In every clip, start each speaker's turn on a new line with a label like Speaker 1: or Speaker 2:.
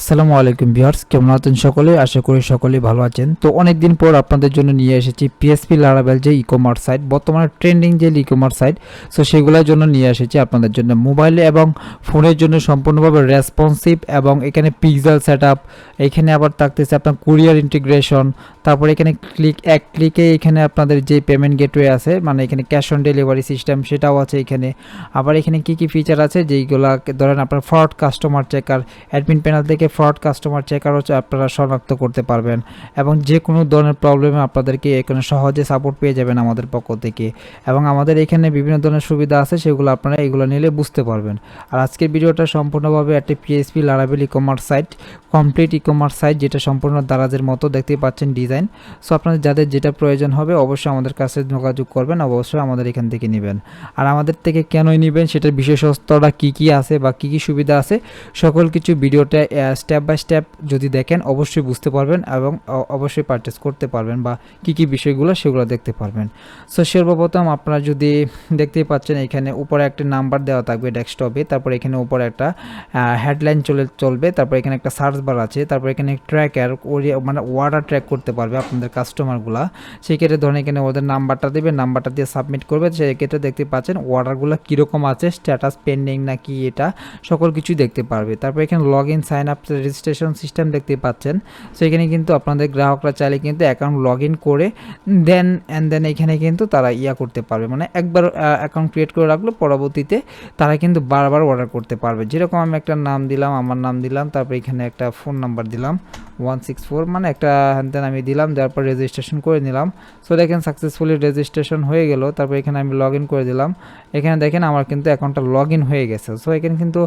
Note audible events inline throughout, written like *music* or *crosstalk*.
Speaker 1: আসসালামু আলাইকুম ভিউয়ার্স, কেমন আছেন সকলে? আশা করি সকলেই ভালো আছেন। তো অনেক দিন পর আপনাদের জন্য নিয়ে এসেছি পিএসপি লারাবেল যে ই কমার্স সাইট বর্তমানে ট্রেন্ডিং যে ই কমার্স সাইট সো সেগুলোর জন্য নিয়ে এসেছি আপনাদের জন্য মোবাইলে এবং ফোনের জন্য সম্পূর্ণভাবে রেসপন্সিভ এবং এখানে পিক্সেল সেট এখানে আবার থাকতেছে আপনার কুরিয়ার ইন্টিগ্রেশন তারপরে এখানে ক্লিক এক ক্লিকে এখানে আপনাদের যে পেমেন্ট গেটওয়ে আছে মানে এখানে ক্যাশ অন ডেলিভারি সিস্টেম সেটাও আছে এখানে। আবার এখানে কি কি ফিচার আছে? যেইগুলা ধরেন আপনার fraud customer checker admin panel থেকে ফ্রড কাস্টমার চেকার হচ্ছে আপনারা শনাক্ত করতে পারবেন এবং যে কোনো ধরনের প্রবলেমে আপনাদেরকে এখানে সহজে সাপোর্ট পেয়ে যাবেন আমাদের পক্ষ থেকে। এবং আমাদের এখানে বিভিন্ন ধরনের সুবিধা আছে, সেগুলো আপনারা এগুলো নিলে বুঝতে পারবেন। আর আজকের ভিডিওটা সম্পূর্ণভাবে একটি PSP লারাবেল e commerce site complete e commerce site যেটা সম্পূর্ণ দারাজের মতো দেখতে পাচ্ছেন ডিজাইন সো আপনাদের যাদের যেটা প্রয়োজন হবে, অবশ্যই আমাদের কাছে যোগাযোগ করবেন, অবশ্যই আমাদের এখান থেকে নেবেন। আর আমাদের থেকে কেনই নেবেন, সেটার বিশেষত্বটা কী কী আছে বা কী কী সুবিধা আছে, সকল কিছু ভিডিওটা স্টেপ বাই স্টেপ যদি দেখেন, অবশ্যই বুঝতে পারবেন এবং অবশ্যই পারচেস করতে পারবেন বা কী কী বিষয়গুলো সেগুলো দেখতে পারবেন। সো সর্বপ্রথম আপনারা যদি দেখতেই পাচ্ছেন, এখানে উপরে একটা নাম্বার দেওয়া থাকবে ডেস্কটপে তারপর এখানে উপরে একটা হেডলাইন চলে, চলবে, তারপর এখানে একটা সার্চ বার আছে, তারপর এখানে ট্র্যাকার মানে ওয়ার্ডার ট্র্যাক করতে পারবে আপনাদের কাস্টমারগুলা সেক্ষেত্রে ধরেন এখানে ওদের নাম্বারটা দেবে নাম্বারটা দিয়ে সাবমিট করবে, সেক্ষেত্রে দেখতে পাচ্ছেন অর্ডারগুলো কীরকম আছে স্ট্যাটাস পেন্ডিং না কি এটা, সকল কিছু দেখতে পারবে। তারপর এখানে log in sign up registration system দেখতে পাচ্ছেন। সো এখানে কিন্তু আপনাদের গ্রাহকরা চাইলে কিন্তু অ্যাকাউন্ট লগ ইন করে দেন অ্যান্ড দেন এখানে কিন্তু তারা ইয়া করতে পারবে। মানে একবার অ্যাকাউন্ট ক্রিয়েট করে রাখল, পরবর্তীতে তারা কিন্তু বারবার অর্ডার করতে পারবে। যেরকম আমি একটা নাম দিলাম, আমার নাম দিলাম, তারপর এখানে একটা ফোন নাম্বার দিলাম। ওয়ান সিক্স ফোর মানে একটা হ্যান দেন আমি দিলাম, দেওয়ার পর রেজিস্ট্রেশন করে নিলাম। সো দেখেন সাকসেসফুলি রেজিস্ট্রেশন হয়ে গেল, তারপর এখানে আমি লগ ইন করে দিলাম। এখানে দেখেন আমার কিন্তু অ্যাকাউন্টটা লগ ইন হয়ে গেছে। সো এখানে কিন্তু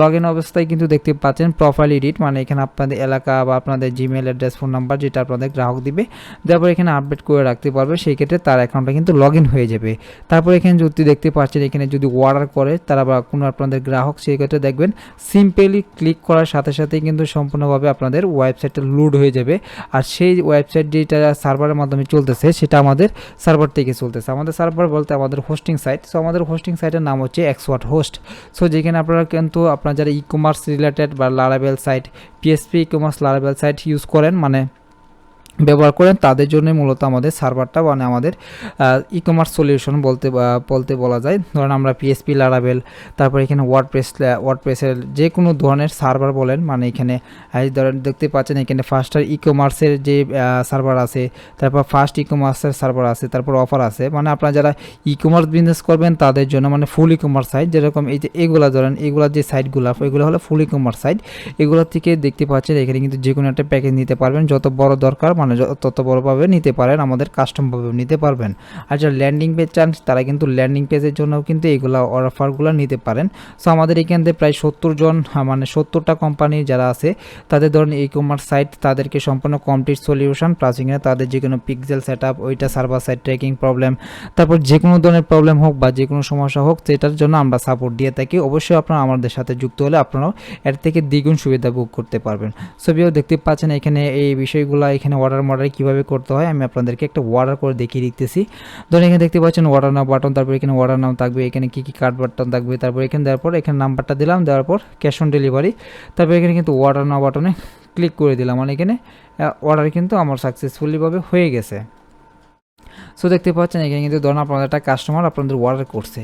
Speaker 1: লগ ইন অবস্থায় কিন্তু দেখতে পাচ্ছেন প্রোফাইল এডিট মানে এখানে আপনাদের এলাকা বা আপনাদের জিমেল অ্যাড্রেস ফোন নাম্বার যেটা আপনাদের গ্রাহক দিবে তারপর এখানে আপডেট করে রাখতে পারবে, সেই ক্ষেত্রে তার অ্যাকাউন্টটা কিন্তু লগ ইন হয়ে যাবে। তারপর এখানে যদি দেখতে পাচ্ছেন, এখানে যদি অর্ডার করে, তারা বা কোনো আপনাদের গ্রাহক, সেই ক্ষেত্রে দেখবেন সিম্পলি ক্লিক করার সাথে সাথেই কিন্তু সম্পূর্ণভাবে আপনাদের ওয়েবসাইটটা লোড হয়ে যাবে। আর সেই ওয়েবসাইট যেটা সার্ভারের মাধ্যমে চলতেছে, সেটা আমাদের সার্ভার থেকে চলতেছে। আমাদের সার্ভার বলতে আমাদের হোস্টিং সাইট সো আমাদের হোস্টিং সাইটের নাম হচ্ছে এক্সওয়াট হোস্ট সো যেখানে আপনারা কিন্তু আপনার যারা ই কমার্স রিলেটেড বা লারাবেল site PSP e commerce লারাবেল site use করেন মানে ব্যবহার করেন, তাদের জন্য মূলত আমাদের সার্ভারটা মানে আমাদের ই কমার্স সলিউশন বলতে বলতে বলা যায়। ধরেন আমরা পিএসপি লারাবেল তারপর এখানে ওয়ার্ডপ্রেস ওয়ার্ডপ্রেসের যে কোনো ধরনের সার্ভার বলেন মানে এখানে ধরেন দেখতে পাচ্ছেন এখানে ফার্স্টার ই কমার্সের যে সার্ভার আছে, তারপর ফার্স্ট ই কমার্সের সার্ভার আছে, তারপর অফার আছে। মানে আপনারা যারা ই কমার্স বিজনেস করবেন, তাদের জন্য মানে ফুল ই কমার্স সাইট যেরকম এই যে এগুলা ধরেন এগুলা যে সাইটগুলো এগুলো হলো ফুল ই কমার্স সাইট এগুলো থেকে দেখতে পাচ্ছেন এখানে কিন্তু যে কোনো একটা প্যাকেজ নিতে পারবেন, যত বড় দরকার মানে তত বড়ভাবে নিতে পারেন, আমাদের কাস্টমভাবে নিতে পারবেন। আর যারা ল্যান্ডিং পেজ চান, তারা কিন্তু ল্যান্ডিং পেজের জন্য কিন্তু এগুলো অফারগুলো নিতে পারেন। সো আমাদের এখান থেকে প্রায় সত্তর জন মানে সত্তরটা কোম্পানি যারা আছে, তাদের ধরুন ই কমার্স সাইট তাদেরকে সম্পূর্ণ কমপ্লিট সলিউশন প্লাস তাদের যে কোনো পিক্সেল সেট আপ ওইটা সার্ভার সাইড ট্র্যাকিং প্রবলেম তারপর যে কোনো ধরনের প্রবলেম হোক বা যে কোনো সমস্যা হোক, সেটার জন্য আমরা সাপোর্ট দিয়ে থাকি। অবশ্যই আপনারা আমাদের সাথে যুক্ত হলে আপনারাও এর থেকে দ্বিগুণ সুবিধা ভোগ করতে পারবেন। ছবিও দেখতে পাচ্ছেন এখানে এই বিষয়গুলো এখানে অর্ডার মর্ডার কীভাবে করতে হয়, আমি আপনাদেরকে একটা অর্ডার করে দেখিয়ে দিতেছি। ধরুন এখানে দেখতে পাচ্ছেন অর্ডার নাম বাটন তারপর এখানে অর্ডার নাম থাকবে, এখানে কী কী কার্ড বাটন থাকবে, তারপর এখানে দেওয়ার পর, এখানে নাম্বারটা দিলাম, দেওয়ার পর ক্যাশ অন ডেলিভারি তারপর এখানে কিন্তু ওয়াটার নাও বাটনে ক্লিক করে দিলাম। মানে এখানে অর্ডার কিন্তু আমার সাকসেসফুলিভাবে হয়ে গেছে। সো দেখতে পাচ্ছেন, এখানে কিন্তু ধরেন আপনাদের একটা কাস্টমার আপনাদের অর্ডার করছে।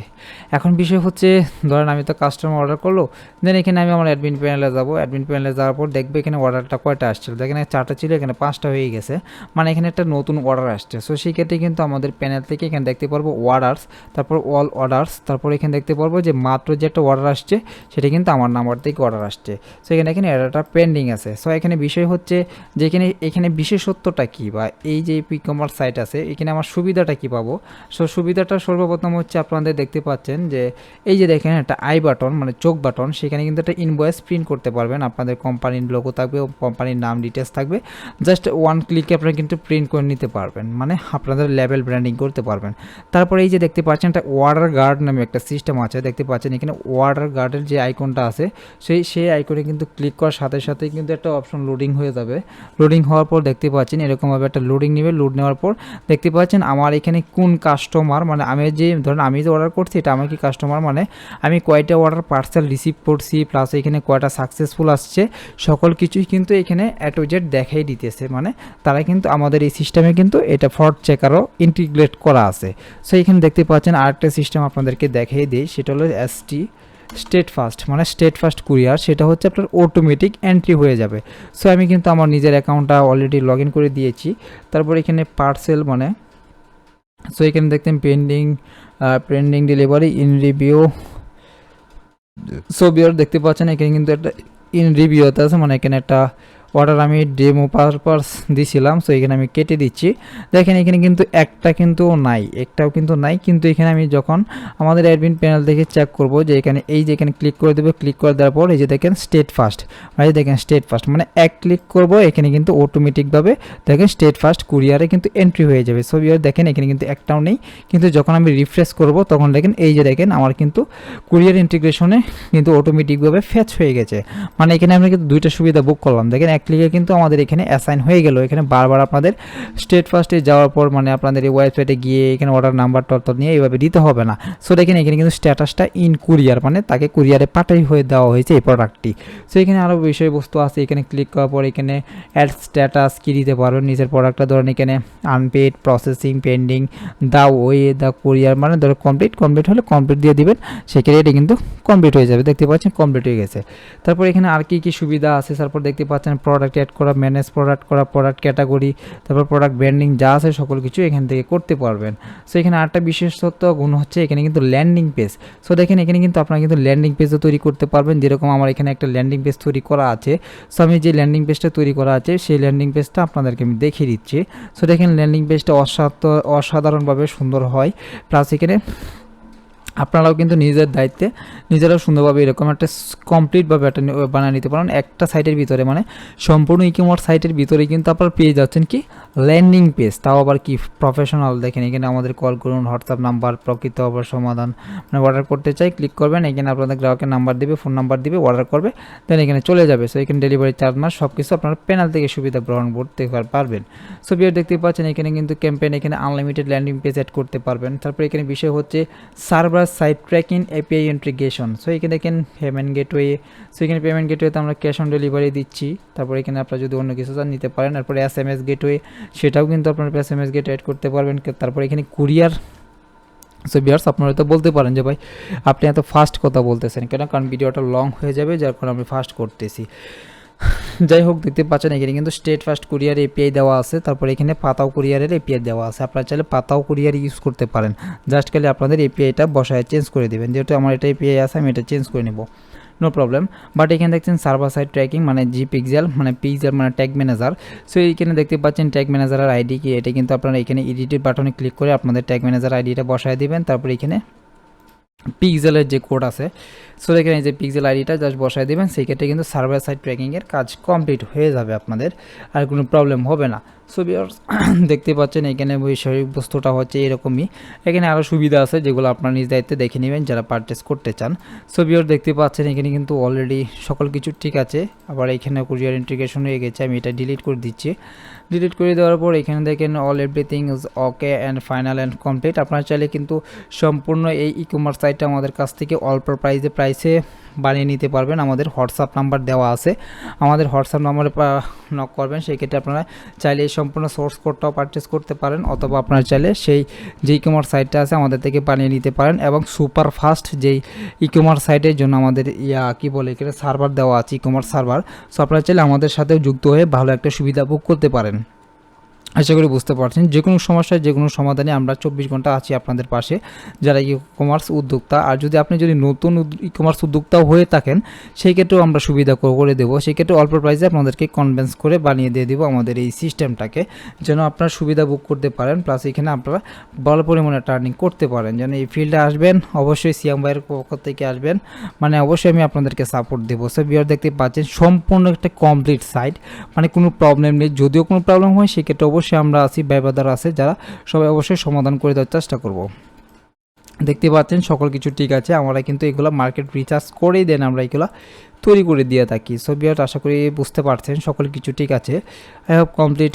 Speaker 1: এখন বিষয় হচ্ছে, ধরেন আমি তো কাস্টমার অর্ডার করল দেন এখানে আমি আমার অ্যাডমিন প্যানেলে যাব। অ্যাডমিন প্যানেলে যাওয়ার পর দেখবে এখানে অর্ডারটা কয়টা আসছিল? এখানে চারটা ছিল, এখানে পাঁচটা হয়ে গেছে। মানে এখানে একটা নতুন অর্ডার আসছে। সো সেই ক্ষেত্রে কিন্তু আমাদের প্যানেল থেকে এখানে দেখতে পারব অর্ডার্স তারপর অল অর্ডার্স তারপর এখানে দেখতে পারব যে মাত্র যে একটা অর্ডার আসছে, সেটা কিন্তু আমার নাম্বার থেকে অর্ডার আসছে। সো এখানে এখানে অর্ডারটা পেন্ডিং আছে। সো এখানে বিষয় হচ্ছে যে এখানে এখানে বিশেষত্বটা কী? বা এই যে ই সাইট আছে, এখানে আমার সুবিধাটা কি পাবো? সো সুবিধাটা সর্বপ্রথম হচ্ছে আপনাদের দেখতে পাচ্ছেন যে, এই যে দেখেন একটা আই বাটন মানে চোখ বাটন সেখানে কিন্তু একটা ইনভয়েস প্রিন্ট করতে পারবেন। আপনাদের কোম্পানির লোগো থাকবে কোম্পানির নাম ডিটেলস থাকবে। জাস্ট ওয়ান ক্লিকে আপনারা কিন্তু প্রিন্ট করে নিতে পারবেন। মানে আপনাদের লেভেল ব্র্যান্ডিং করতে পারবেন। তারপরে এই যে দেখতে পাচ্ছেন একটা ওয়াটার গার্ড নামে একটা সিস্টেম আছে। দেখতে পাচ্ছেন এখানে ওয়াটার গার্ডের যে আইকনটা আছে, সেই সেই আইকনে কিন্তু ক্লিক করার সাথে সাথে কিন্তু একটা অপশন লোডিং হয়ে যাবে। লোডিং হওয়ার পর দেখতে পাচ্ছেন এরকমভাবে একটা লোডিং নেবে। লোড নেওয়ার পর দেখতে পাচ্ছেন আমার এখানে কোন কাস্টমার মানে আমি যে ধরেন আমি যে অর্ডার করছি, এটা আমার কি কাস্টমার মানে আমি কয়টা অর্ডার পার্সেল রিসিভ করছি প্লাস এখানে কয়টা সাকসেসফুল আসছে, সকল কিছুই কিন্তু এখানে অ্যাট জেড দেখাই দিতেছে। মানে তারা কিন্তু আমাদের এই সিস্টেমে কিন্তু এটা ফ্রড চেকারও ইন্টিগ্রেট করা আছে। সো এখানে দেখতে পাচ্ছেন আরেকটা সিস্টেম আপনাদেরকে দেখিয়ে দিই, সেটা হলো এসটি স্টেট ফাস্ট মানে স্টেট ফাস্ট কুরিয়ার সেটা হচ্ছে আপনার অটোমেটিক এন্ট্রি হয়ে যাবে। সো আমি কিন্তু আমার নিজের অ্যাকাউন্টটা অলরেডি লগ করে দিয়েছি। তারপর এখানে পার্সেল মানে সো এখানে দেখতেন pending pending delivery in review so বিয়ার দেখতে পাচ্ছেন এখানে কিন্তু একটা ইন রিভিউতে আছে মানে এখানে একটা অর্ডার আমি ডেমো পারপাস দিছিলাম সো এখানে আমি কেটে দিচ্ছি। দেখেন এখানে কিন্তু একটা কিন্তু নাই, একটাও কিন্তু নাই, কিন্তু এখানে আমি যখন আমাদের অ্যাডমিন প্যানেল থেকে চেক করব যে এখানে এই যে এখানে ক্লিক করে দেবে ক্লিক করে দেওয়ার পর এই যে দেখেন স্টেট ফাস্ট মানে দেখেন স্টেট ফাস্ট মানে এক ক্লিক করব, এখানে কিন্তু অটোমেটিকভাবে দেখেন স্টেট ফাস্ট কুরিয়ারে কিন্তু এন্ট্রি হয়ে যাবে। সো দেখেন এখানে কিন্তু একটাও নেই, কিন্তু যখন আমি রিফ্রেশ করব, তখন দেখেন এই যে দেখেন আমার কিন্তু কুরিয়ার ইন্টিগ্রেশনে কিন্তু অটোমেটিকভাবে ফ্যাচ হয়ে গেছে। মানে এখানে আমরা কিন্তু দুইটা সুবিধা বুক করলাম। দেখেন এক ক্লিকে কিন্তু আমাদের এখানে অ্যাসাইন হয়ে গেল। এখানে বারবার আপনাদের স্টেট ফার্স্টে যাওয়ার পর মানে আপনাদের এই ওয়েবসাইটে গিয়ে এখানে অর্ডার নাম্বার টর্তর নিয়ে এইভাবে দিতে হবে না। সো দেখেন এখানে কিন্তু স্ট্যাটাসটা ইন কুরিয়ার মানে তাকে কুরিয়ারে পাঠাই হয়ে দেওয়া হয়েছে এই প্রোডাক্টটি সো এখানে আরও বিষয়বস্তু আছে। এখানে ক্লিক করার পর এখানে অ্যাড স্ট্যাটাস কী দিতে পারবেন? নিজের প্রোডাক্টটা ধরেন এখানে unpaid processing pending the way the courier মানে ধরো কমপ্লিট কমপ্লিট হলে কমপ্লিট দিয়ে দিবেন। সেক্ষেত্রে এটা কিন্তু কমপ্লিট হয়ে যাবে। দেখতে পাচ্ছেন কমপ্লিট হয়ে গেছে। তারপর এখানে আর কি কি সুবিধা আছে? তারপর দেখতে পাচ্ছেন প্রোডাক্ট অ্যাড করা ম্যানেজ প্রোডাক্ট করা প্রোডাক্ট ক্যাটাগরি তারপর প্রোডাক্ট ব্র্যান্ডিং যা আছে সকল কিছু এখান থেকে করতে পারবেন। সো এখানে আরেকটা বিশেষত্ব গুণ হচ্ছে এখানে কিন্তু ল্যান্ডিং পেজ সো দেখেন এখানে কিন্তু আপনারা কিন্তু ল্যান্ডিং পেজও তৈরি করতে পারবেন। যেরকম আমার এখানে একটা ল্যান্ডিং পেজ তৈরি করা আছে। সো আমি যে ল্যান্ডিং পেজটা তৈরি করা আছে, সেই ল্যান্ডিং পেজটা আপনাদেরকে আমি দেখিয়ে দিচ্ছি। সো দেখেন ল্যান্ডিং পেজটা অসাধ অসাধারণভাবে সুন্দর হয়। প্লাস এখানে আপনারাও কিন্তু নিজের দায়িত্বে নিজেরাও সুন্দরভাবে এরকম একটা কমপ্লিটভাবে একটা বানিয়ে নিতে পারেন। একটা সাইটের ভিতরে মানে সম্পূর্ণ ইকমার্স সাইটের ভিতরে কিন্তু আপনারা পেয়ে যাচ্ছেন কি? ল্যান্ডিং পেজ তাও আবার কি প্রফেশনাল দেখেন এখানে আমাদের কল করুন হোয়াটসঅ্যাপ নাম্বার প্রকৃত আবার সমাধান। মানে অর্ডার করতে চাই ক্লিক করবেন, এখানে আপনাদের গ্রাহকের নাম্বার দিবে ফোন নাম্বার দিবে অর্ডার করবে দেন এখানে চলে যাবে। সো এখানে ডেলিভারি চার্জ মাস সব কিছু আপনারা প্যানেল থেকে সুবিধা গ্রহণ করতে পারবেন। সো বিয়ার দেখতে পাচ্ছেন, এখানে কিন্তু ক্যাম্পেইন এখানে আনলিমিটেড ল্যান্ডিং পেজ অ্যাড করতে পারবেন। তারপর এখানে বিষয় হচ্ছে server site tracking API integration so এখানে দেখেন পেমেন্ট গেটওয়ে সো এখানে পেমেন্ট গেটওয়েতে আমরা ক্যাশ অন ডেলিভারি দিচ্ছি। তারপর এখানে আপনারা যদি অন্য কিছু চান, নিতে পারেন। তারপরে এস এম এস গেটওয়ে সেটাও কিন্তু আপনারা S M S gate add করতে পারবেন। তারপর এখানে কুরিয়ার সো বিয়ার্স আপনারা তো বলতে পারেন যে, ভাই, আপনি এত ফাস্ট কথা বলতেছেন কেন? কারণ ভিডিওটা লং হয়ে যাবে, যার কারণে আমি ফাস্ট করতেছি। যাই হোক, দেখতে পাচ্ছেন এখানে কিন্তু স্টেট ফাস্ট কুরিয়ার এপিআই দেওয়া আছে। তারপর এখানে পাতাও কুরিয়ারের এপিআই দেওয়া আছে। আপনারা চাইলে পাতাও কুরিয়ার ইউজ করতে পারেন। জাস্ট খালি আপনাদের এপিআইটা বসায় চেঞ্জ করে দেবেন। যেহেতু আমার এটা এপিআই আছে, আমি এটা চেঞ্জ করে নেব। নো প্রবলেম বাট এখানে দেখছেন সার্ভার সাইড ট্র্যাকিং মানে জি পিক্সেল মানে পিক্সেল মানে ট্যাগ ম্যানেজার সো এইখানে দেখতে পাচ্ছেন ট্যাগ ম্যানেজারের আইডি কি? এটা কিন্তু আপনারা এখানে এডিটেড বাটনে ক্লিক করে আপনাদের ট্যাগ ম্যানেজার আইডিটা বসায় দিবেন। তারপর এখানে পিক্সেলের যে কোড আছে সো এখানে যে পিক্সেল আইডিটা জাস্ট বসায় দেবেন, সেই ক্ষেত্রে কিন্তু সার্ভার সাইড ট্র্যাকিংয়ের কাজ কমপ্লিট হয়ে যাবে আপনাদের, আর কোনো প্রবলেম হবে না। সো *coughs* দেখতে পাচ্ছেন, এখানে বিষয়বস্তুটা হচ্ছে এরকমই। এখানে আরও সুবিধা আছে, যেগুলো আপনার নিজ দায়িত্বে দেখে নেবেন, যারা পারচেস করতে চান। সো দেখতে পাচ্ছেন, এখানে কিন্তু অলরেডি সকল কিছু ঠিক আছে। আবার এখানে কুরিয়ার ইন্টিগ্রেশন হয়ে গেছে, আমি এটা ডিলিট করে দিচ্ছি। ডিলিট করে দেওয়ার পর এখানে দেখেন all everything is okay and final and complete আপনারা চাইলে কিন্তু সম্পূর্ণ এই ই কমার্স সাইটটা আমাদের কাছ থেকে অল্প প্রাইসে প্রাইসে বানিয়ে নিতে পারবেন। আমাদের হোয়াটসঅ্যাপ নাম্বার দেওয়া আছে। আমাদের হোয়াটসঅ্যাপ নাম্বারে নক করবেন সেই ক্ষেত্রে আপনারা চাইলে এই সম্পূর্ণ সোর্স কোডটাও পারচেস করতে পারেন অথবা আপনার চাইলে সেই যে ই কমার্স সাইটটা আছে আমাদের থেকে বানিয়ে নিতে পারেন এবং সুপার ফাস্ট যেই ই কমার্স সাইটের জন্য আমাদের ইয়া কী বলে এখানে সার্ভার দেওয়া আছে ই কমার্স সার্ভার সো আপনারা চাইলে আমাদের সাথেও যুক্ত হয়ে ভালো একটা সুবিধা ভোগ করতে পারেন। আশা করি বুঝতে পারছেন। যে কোনো সমস্যায় যে কোনো সমাধানে আমরা চব্বিশ ঘণ্টা আছি আপনাদের পাশে। যারা ই কমার্স উদ্যোক্তা, আর যদি আপনি যদি নতুন ই কমার্স উদ্যোক্তাও হয়ে থাকেন, সেই ক্ষেত্রেও আমরা সুবিধা করে দেবো। সেই ক্ষেত্রে অল্প প্রাইসে আপনাদেরকে কনভেন্স করে বানিয়ে দিয়ে দেবো আমাদের এই সিস্টেমটাকে যেন আপনারা সুবিধা বুক করতে পারেন। প্লাস এখানে আপনারা ভালো পরিমাণে টার্নিং করতে পারেন। যেন এই ফিল্ডে আসবেন, অবশ্যই সিয়াম ভাইয়ের পক্ষ থেকে আসবেন। মানে অবশ্যই আমি আপনাদেরকে সাপোর্ট দেবো। সো বিয়ার দেখতে পাচ্ছেন, সম্পূর্ণ একটা কমপ্লিট সাইট মানে কোনো প্রবলেম নেই। যদিও কোনো প্রবলেম হয়, সেক্ষেত্রে অবশ্যই আমরা আছি ব্যবাদার আছে, যারা সবাই অবশ্যই সমাধান করে দেওয়ার চেষ্টা করব। দেখতে পাচ্ছেন, সকল কিছু ঠিক আছে। আমরা কিন্তু এগুলো মার্কেট রিচার্জ করেই দেন আমরা এগুলো। তৈরি করে দিয়ে থাকি। সো বিয়ার আশা করি বুঝতে পারছেন, সকল কিছু ঠিক আছে। আই হোপ কমপ্লিট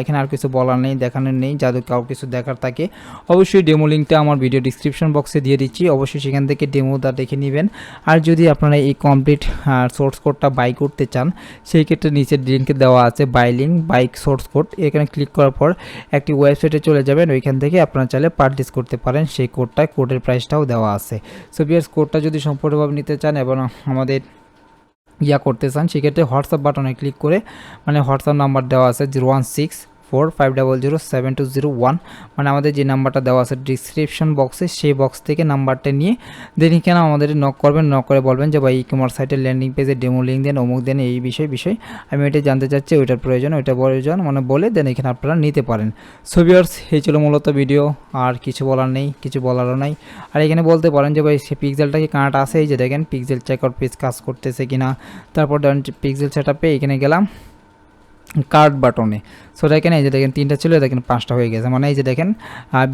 Speaker 1: এখানে আর কিছু বলার নেই, দেখানোর নেই যাদের কাউ কিছু দেখার থাকে। অবশ্যই ডেমো লিঙ্কটা আমার ভিডিও ডিসক্রিপশন বক্সে দিয়ে দিচ্ছি, অবশ্যই সেখান থেকে ডেমোটা দেখে নেবেন। আর যদি আপনারা এই কমপ্লিট সোর্স কোডটা বাই করতে চান, সেই ক্ষেত্রে নিচের লিঙ্কে দেওয়া আছে buy link bike source code এখানে ক্লিক করার পর একটি ওয়েবসাইটে চলে যাবেন, ওইখান থেকে আপনারা চাইলে পারচেস করতে পারেন, সেই কোডটায় কোডের প্রাইসটাও দেওয়া আছে। সো বিয়ার্স কোডটা যদি সম্পূর্ণভাবে নিতে চান এবং আমাদের ইয়া করতে চান, সেক্ষেত্রে হোয়াটসঅ্যাপ বাটনে ক্লিক করে মানে হোয়াটসঅ্যাপ নাম্বার দেওয়া আছে zero one six four five double zero seven two zero one মানে আমাদের যে নাম্বারটা দেওয়া আছে ডিসক্রিপশন বক্সে সেই বক্স থেকে নাম্বারটা নিয়ে দেন এখানে আমাদের নক করবেন নক করে বলবেন যে, ভাই ই কমার্স সাইটের ল্যান্ডিং পেজে ডেমো লিঙ্ক দেন, অমুক দেন, এই বিষয় বিষয়। আমি এটা জানতে চাচ্ছি, ওইটার প্রয়োজন, ওইটা প্রয়োজন। মানে বলে দেন, এখানে আপনারা নিতে পারেন। সোভিয়ার্স এই ছিল মূলত ভিডিও আর কিছু বলার নেই, কিছু বলারও নাই। আর এখানে বলতে পারেন যে, ভাই সে পিক্সেলটা কি কানাটা আছে, এই যে দেখেন পিক্সেল চেক আউট পেজ কাজ করতেছে কিনা? তারপর ধরেন পিক্সেল সেট আপে এখানে গেলাম। কার্ড বাটনে। সো দেখেন এই যে দেখেন তিনটা ছিল, দেখেন পাঁচটা হয়ে গেছে। মানে এই যে দেখেন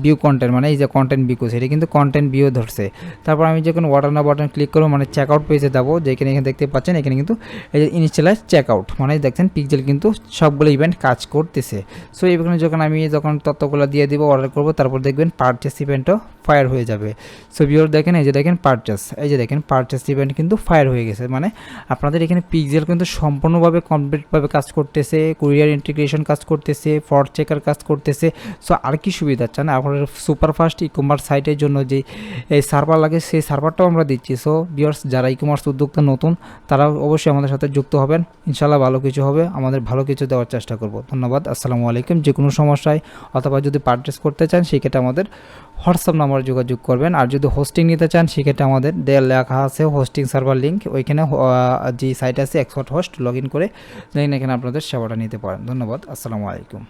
Speaker 1: ভিউ কন্টেন্ট মানে এই যে কন্টেন্ট বিকো সেটা কিন্তু কন্টেন্ট ভিউ ধরছে। তারপর আমি যখন ওয়াটার না বাটন ক্লিক করব মানে চেক আউট পেজে যাব, যেখানে এখানে দেখতে পাচ্ছেন, এখানে কিন্তু এই যে ইনিশিয়ালাইজ চেক আউট মানে দেখছেন পিক্সেল কিন্তু সবগুলো ইভেন্ট কাজ করতেছে। সো এখানে যখন আমি যখন তথ্যগুলো দিয়ে দিব অর্ডার করব, তারপর দেখবেন পারচেস ইভেন্টও ফায়ার হয়ে যাবে। সো ভিওর দেখেন, এই যে দেখেন পারচেস এই যে দেখেন পারচেস ইভেন্ট কিন্তু ফায়ার হয়ে গেছে। মানে আপনাদের এখানে পিক্সেল কিন্তু সম্পূর্ণভাবে কমপ্লিটভাবে কাজ করতেছে কুরিয়ার ইন্টিগ্রেশন কাজ করতেছে ফ্রড চেকার কাজ করতেছে। সো আর কি সুবিধা চান? আপনার সুপারফাস্ট ই কমার্স সাইটের জন্য যে সার্ভার লাগে, সেই সার্ভারটাও আমরা দিচ্ছি। সো বিয়ার্স যারা ই কমার্স উদ্যোক্তা নতুন, তারা অবশ্যই আমাদের সাথে যুক্ত হবেন। ইনশাল্লাহ ভালো কিছু হবে, আমাদের ভালো কিছু দেওয়ার চেষ্টা করব। ধন্যবাদ, আসসালামু আলাইকুম। যে কোনো সমস্যায় অথবা যদি পারচেস করতে চান, সেক্ষেত্রে আমাদের হোয়াটসঅ্যাপ নাম্বারে যোগাযোগ করবেন। আর যদি হোস্টিং নিতে চান, সেক্ষেত্রে আমাদের দেয়াল লেখা আছে হোস্টিং সার্ভার লিঙ্ক ওইখানে যে সাইট আছে এক্সপার্ট হোস্ট লগ ইন করে দেখেন এখানে আপনাদের সেবাটা নিতে পারেন। ধন্যবাদ। আসসালামু আলাইকুম।